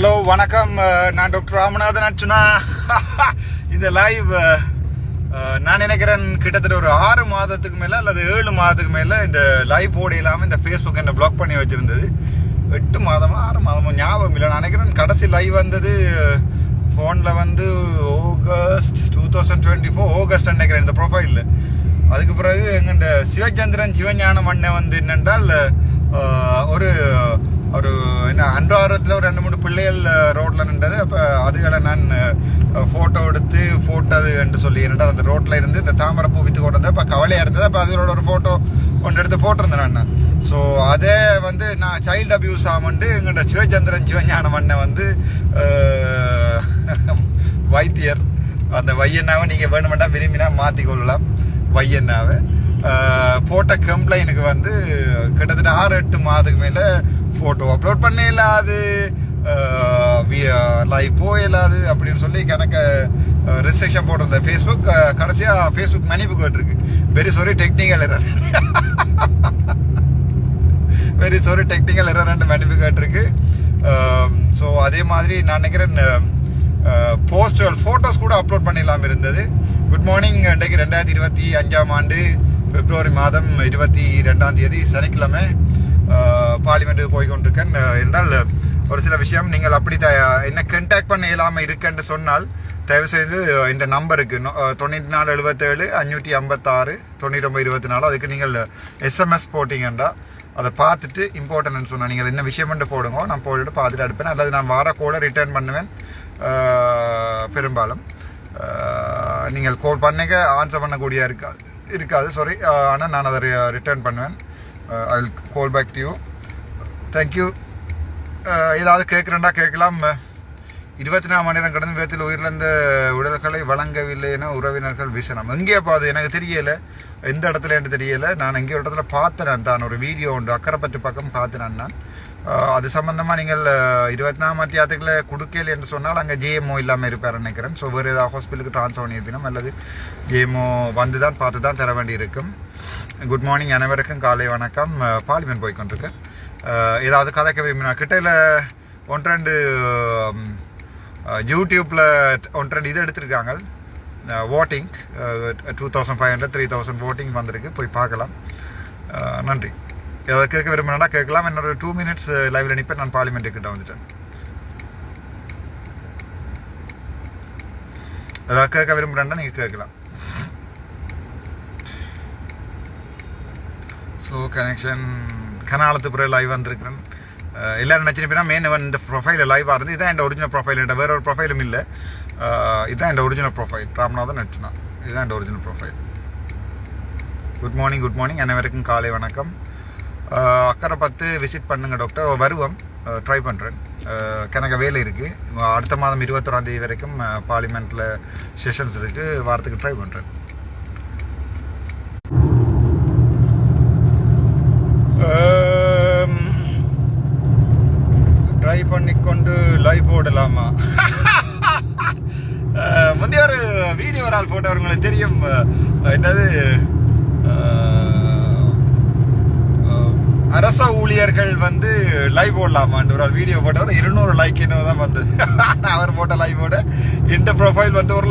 Hello வணக்கம். நான் doctor Ramanathan Archuna இந்த லைவ் நான் நினைக்கிறேன் கிட்டத்தட்ட ஒரு ஆறு மாதத்துக்கு மேலே அல்லது ஏழு மாதத்துக்கு மேலே இந்த லைவ் போட இல்லாமல் இந்த ஃபேஸ்புக் என்ன பிளாக் பண்ணி வச்சுருந்தது. எட்டு மாதமா ஆறு மாதமாக ஞாபகம் இல்லை. நான் நினைக்கிறேன் கடைசி லைவ் வந்தது ஃபோனில் வந்து August two thousand twenty four August நினைக்கிறேன் இந்த ப்ரொஃபைலில் அதுக்கு பிறகு எங்கண்ட சிவச்சந்திரன் சிவஞானம் அண்ணன் வந்து என்னென்றால் ஒரு ஒரு என்ன அன்றாரத்தில் ஒரு ரெண்டு மூணு பிள்ளைகள் ரோட்டில் நின்றது. அப்போ அதுகளை நான் ஃபோட்டோ எடுத்து ஃபோட்டோ அது என்று சொல்லி என்னடா அந்த ரோட்டில் இருந்து இந்த தாமரை பூ வித்து கொண்டு வந்தேன். அப்போ கவலையாக இருந்தது. அப்போ அதோட ஒரு ஃபோட்டோ ஒன்று எடுத்து போட்டிருந்தேன் நான். ஸோ அதே வந்து நான் சைல்டு அபியூஸ் ஆமண்டு எங்கள்ட சிவச்சந்திரன் சிவஞானம் அண்ணன் வந்து வைத்தியர். அந்த வையண்ணாவை நீங்கள் வேணுமெண்டா விரும்பினா மாற்றி கொள்ளலாம். வையண்ணாவை. போட்ட கம்ப்ளைனுக்கு வந்து கிட்டத்தட்ட ஆறு எட்டு மாதத்துக்கு மேலே ஃபோட்டோ அப்லோட் பண்ண இல்லாது லைவ் போயிடலாது அப்படின்னு சொல்லி கணக்கு ரெஸ்ட்ரிக்ஷன் போட்டிருந்த ஃபேஸ்புக் கடைசியாக ஃபேஸ்புக் மன்னிப்பு கேட்டிருக்கு. Very sorry technical error very sorry technical error ரெண்டு மன்னிப்பு கேட்டிருக்கு. ஸோ அதே மாதிரி நான் நினைக்கிறேன் போஸ்டர் ஃபோட்டோஸ் கூட அப்லோட் பண்ணிடலாம் இருந்தது. குட் மார்னிங் இன்றைக்கு ரெண்டாயிரத்தி இருபத்தி அஞ்சாம் ஆண்டு பிப்ரவரி மாதம் இருபத்தி ரெண்டாம் தேதி சனிக்கிழமை. பார்லிமெண்ட்டுக்கு போய்கொண்டிருக்கேன். என்றால் ஒரு சில விஷயம் நீங்கள் அப்படி த என்ன கண்டாக்ட் பண்ண இயலாமல் இருக்குன்னு சொன்னால் தயவு செய்து இந்த நம்பருக்கு தொண்ணூற்றி நாலு எழுபத்தேழு அஞ்சூற்றி ஐம்பத்தாறு தொண்ணூற்றி ஒன்பது இருபத்தி நாலு அதுக்கு நீங்கள் எஸ்எம்எஸ் போட்டிங்கண்டா அதை பார்த்துட்டு இம்பார்ட்டன்ட்னு சொன்னால் நீங்கள் என்ன விஷயம்னு போடுங்க நான் போட்டுட்டு பார்த்துட்டு அடுப்பேன். அல்லது நான் வார கூட ரிட்டர்ன் பண்ணுவேன் பெரும்பாலும். நீங்கள் கோல் பண்ணிக்க ஆன்சர் பண்ணக்கூடிய இருக்காது இருக்காது சாரி ஆனால் நான் அதை ரிட்டர்ன் பண்ணுவேன். I call back to you thank you ஏதாவது கேட்குறேன்டா கேட்கலாம். இருபத்தி நாலு மணி நேரம் கடந்த விதத்தில் உயிரிழந்த உடல்களை வழங்கவில்லை என உறவினர்கள் வீசணும். எங்கேயே அது? எனக்கு தெரியல. எந்த இடத்துல என்று தெரியல. நான் எங்கேயோ ஒரு இடத்துல பார்த்தேன். தான் ஒரு வீடியோ உண்டு. அக்கரைப்பட்டு பக்கம் பார்த்தேன் நான். அது சம்பந்தமாக நீங்கள் இருபத்தி நாலு மத்தியாத்துக்குள்ள கொடுக்கல என்று சொன்னால் அங்கே ஜேஎம்ஓ இல்லாமல் இருப்பார் நினைக்கிறேன். ஸோ வேறு ஏதாவது ஹாஸ்பிட்டலுக்கு ட்ரான்ஸ்ஃபர் பண்ணியிருப்பினும் அல்லது ஜேஎம்ஓ வந்து தான் பார்த்து தான் தர வேண்டியிருக்கும். குட் மார்னிங் அனைவருக்கும். காலை வணக்கம். பார்லிமெண்ட் போய்கொண்டிருக்கேன் ஏதாவது கதைக்க விரும்பினா கிட்டையில் ஒன்று ரெண்டு யூடியூப்பில் ஒன் ரெண்டு இது எடுத்திருக்காங்க. Voting two thousand five hundred three thousand voting வந்திருக்கு. போய் பார்க்கலாம். நன்றி. ஏதாவது கேட்க விரும்பினா கேட்கலாம். என்னோட டூ மினிட்ஸ் லைவ்ல நிற்பேன் நான் பார்லிமெண்ட் கிட்ட வந்துட்டேன். ஏதாவது கேட்க விரும்புகிறேன்னா நீங்கள் கேட்கலாம். ஸ்லோ கனெக்ஷன் கனாலத்து பிறகு லைவ் வந்திருக்கிறேன். எல்லாரும் நினச்சிருப்பீங்கன்னா மெயின் இவன் இந்த ப்ரொஃபைல் லைவாக இருந்து இதான் என் ஒரிஜினல் ப்ரொஃபைல் என்ற வேற ஒரு ப்ரொஃபைலும் இல்லை. இதான் என் ஒரிஜினல் ப்ரொஃபைல் ராமநாதன் நச்சுனா இதுதான் என் original profile good morning good morning அனைவருக்கும் காலை வணக்கம். அக்கறை பார்த்து விசிட் பண்ணுங்க டாக்டர் வருவோம். ட்ரை பண்ணுறேன் கணக்க வேலை இருக்குது அடுத்த மாதம் இருபத்தொராந்தேதி வரைக்கும் பார்லிமெண்ட்டில் செஷன்ஸ் இருக்குது வாரத்துக்கு ட்ரை பண்ணுறேன் ட்ரை பண்ணிக்கொண்டு லைவ் போடலாமா முந்தைய ஒரு வீடியோ ஒரு ஆள் போட்டவர் உங்களுக்கு தெரியும். என்னது? அரச ஊழியர்கள் வந்து லைவ் போடலாமான்னு ஒரு ஆள் வீடியோ போட்டவர் இருநூறு லைக் என்னவோ தான் வந்தது. அவர் போட்ட லைவ் போட இந்த ப்ரொஃபைல் வந்து ஒரு